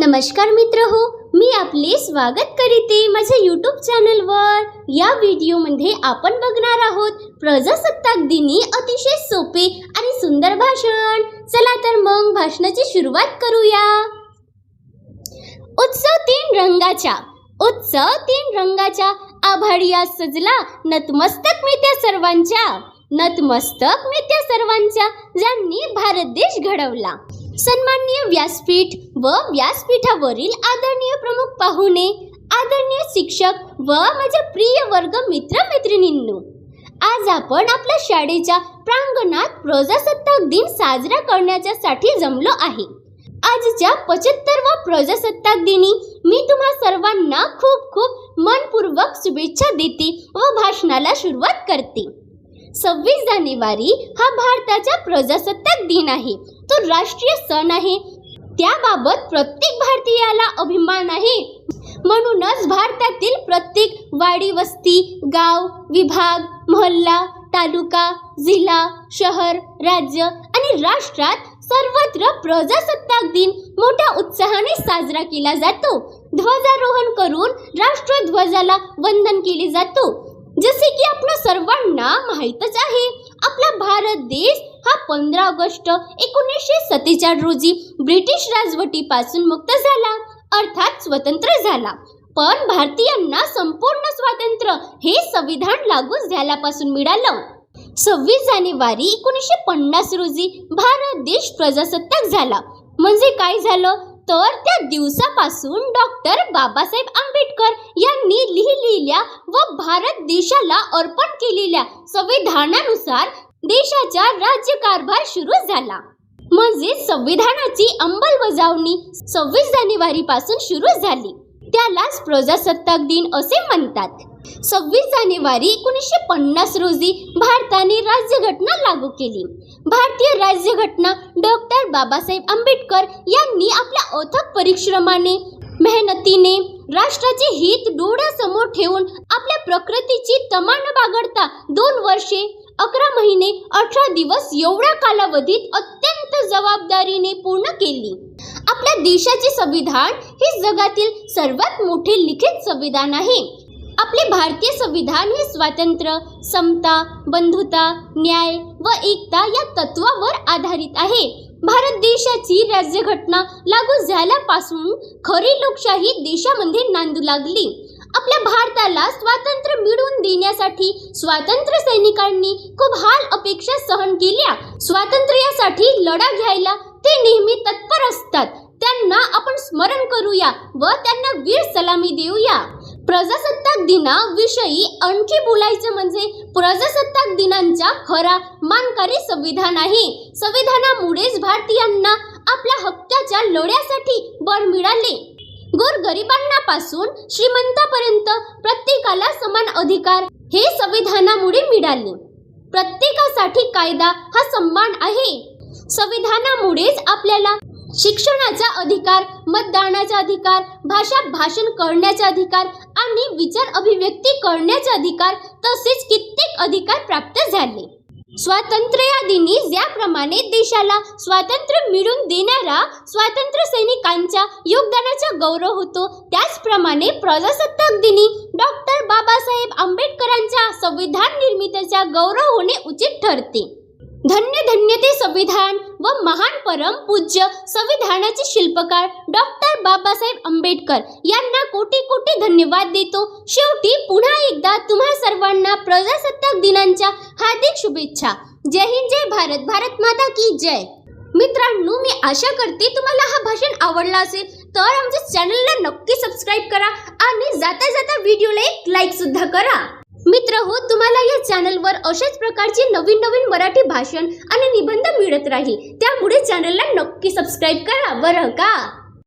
नमस्कार मित्र हो मी आपले स्वागत करीते माझ्या यूट्यूब चॅनलवर या व्हिडिओमध्ये आपण बघणार आहोत प्रजासत्ताक दिनी अतिशय सोपे आणि सुंदर भाषण. चला तर मग भाषणाची सुरुवात करूया. उत्सव तीन रंगाच्या उत्सव तीन रंगाच्या. आभाळीया सजला नतमस्तक मी त्या सर्वांच्या. नतमस्तक मी त्या सर्वांच्या ज्यांनी भारत देश घडवला. सन्माननीय व्यासपीठ व व्यासपीठावरील आदरणीय प्रमुख पाहुणे आदरणीय शिक्षक व माझ्या प्रिय वर्ग मित्र मैत्रिणींनो आज आपण आपल्या शाळेच्या प्रांगणात प्रजासत्ताक दिन साजरा करण्याच्यासाठी जमलो आहे. आजच्या पचहत्तरवा प्रजासत्ताक दिनी मी तुम्हा सर्वांना खूप खूप मनपूर्वक शुभेच्छा देते व भाषणाला सुरुवात करते. सव्वीस जानेवारी हा भारताचा प्रजासत्ताक दिन आहे. तो राष्ट्रीय सण आहे. त्याबाबत प्रत्येक भारतीयाला अभिमान आहे. म्हणूनच भारतातील प्रत्येक वाडी वस्ती गाव विभाग मोहल्ला तालुका जिल्हा शहर राज्य आणि राष्ट्रात सर्वत्र प्रजासत्ताक दिन मोठ्या उत्साहाने साजरा केला जातो. ध्वजारोहण करून राष्ट्रध्वजाला वंदन केले जातो. जसे की आपल्या सर्वांना माहीतच आहे. आपला भारत देश हा पंधरा ऑगस्ट एकोणीसशे सत्तेचाळीस रोजी ब्रिटिश राजवटीपासून मुक्त झाला अर्थात स्वतंत्र झाला. पण भारतीयांना संपूर्ण स्वातंत्र्य हे संविधान लागू झाल्यापासून मिळालं. सव्वीस जानेवारी एकोणीसशे पन्नास रोजी भारत देश प्रजासत्ताक झाला. म्हणजे काय झालं? तर त्या दिवसापासून डॉक्टर बाबासाहेब आंबेडकर यांनी लिहिलेल्या व भारत देशाला अर्पण केलेल्या संविधानानुसार देशाचा राज्यकारभार सुरू झाला. म्हणजे संविधानाची अंमलबजावणी सव्वीस जानेवारी पासून सुरू झाली. त्यालाच प्रजासत्ताक दिन असे म्हणतात. सव्वीस जानेवारी एकोणीसशे पन्नास रोजी भारताने राज्यघटना लागू केली. भारतीय राज्यघटना डॉक्टर बाबासाहेब आंबेडकर यांनी आपल्या अथक परिश्रमाने मेहनतीने राष्ट्राचे हित डोळ्यासमोर ठेवून आपल्या प्रकृतीची तमा न बागडता दोन वर्षे अकरा महिने अठरा दिवस एवढ्या कालावधीत अत्यंत जबाबदारीने पूर्ण केली. आपल्या देशाचे संविधान हे जगातील सर्वात मोठे लिखित संविधान आहे. आपले भारतीय संविधान हे स्वातंत्र्य समता बंधुता न्याय व एकता या तत्वावर आधारित आहे. भारत देशाची राज्यघटना लागू झाल्यापासून खरी लोकशाही देशामध्ये नांदू लागली. आपल्या भारताला स्वातंत्र्य मिळवून देण्यासाठी स्वातंत्र्य सैनिकांनी खूप हाल अपेक्षा सहन केल्या. स्वातंत्र्यासाठी लढा घ्यायला ते नेहमी तत्पर असतात. त्यांना आपण स्मरण करूया व त्यांना वीर सलामी देऊया. प्रजासत्ताक दिनाविषयी आणखी बोलायचं म्हणजे प्रजासत्ताक दिनांचा खरा मानकारी संविधान आहे संविधानामुळेच भारतीयांना आपल्या हक्काच्या लढ्यासाठी बळ मिळाले. गोरगरिबांपासून श्रीमंतापर्यंत प्रत्येकाला समान अधिकार हे संविधानामुळे मिळाले. प्रत्येकासाठी कायदा हा सन्मान आहे. संविधानामुळेच आपल्याला शिक्षणाचा अधिकार मतदानाचा अधिकार भाषा भाषण करण्याचा अधिकार आणि विचार अभिव्यक्ती करण्याचा अधिकार तसेच कित्येक अधिकार प्राप्त झाले. स्वातंत्र्य दिनी ज्याप्रमाणे देशाला स्वातंत्र्य मिळवून देणारा स्वातंत्र्य सैनिकांच्या योगदानाचा गौरव होतो त्याचप्रमाणे प्रजासत्ताक दिनी डॉक्टर बाबासाहेब आंबेडकरांच्या संविधान निर्मितीचा गौरव होणे उचित ठरते. धन्य धन्य ते संविधान व महान परम पूज्य संविधानाचे शिल्पकार डॉक्टर बाबासाहेब आंबेडकर यांना कोटी कोटी धन्यवाद देतो. शेवटी पुन्हा एकदा तुम्हा सर्वांना प्रजासत्ताक दिनांच्या हार्दिक शुभेच्छा. जय हिंद जय भारत भारत माता की जय. मित्रांनो मी आशा करते तुम्हाला हा भाषण आवडला असेल तर आमच्या चॅनलला नक्की सबस्क्राईब करा आणि जाता जाता व्हिडिओला एक लाईक सुद्धा करा. मित्र हो तुम्हाला या चॅनलवर अशाच प्रकारचे नवीन नवीन मराठी भाषण आणि निबंध मिळत राहील. त्यामुळे चॅनलला नक्की सबस्क्राईब करा बरं का?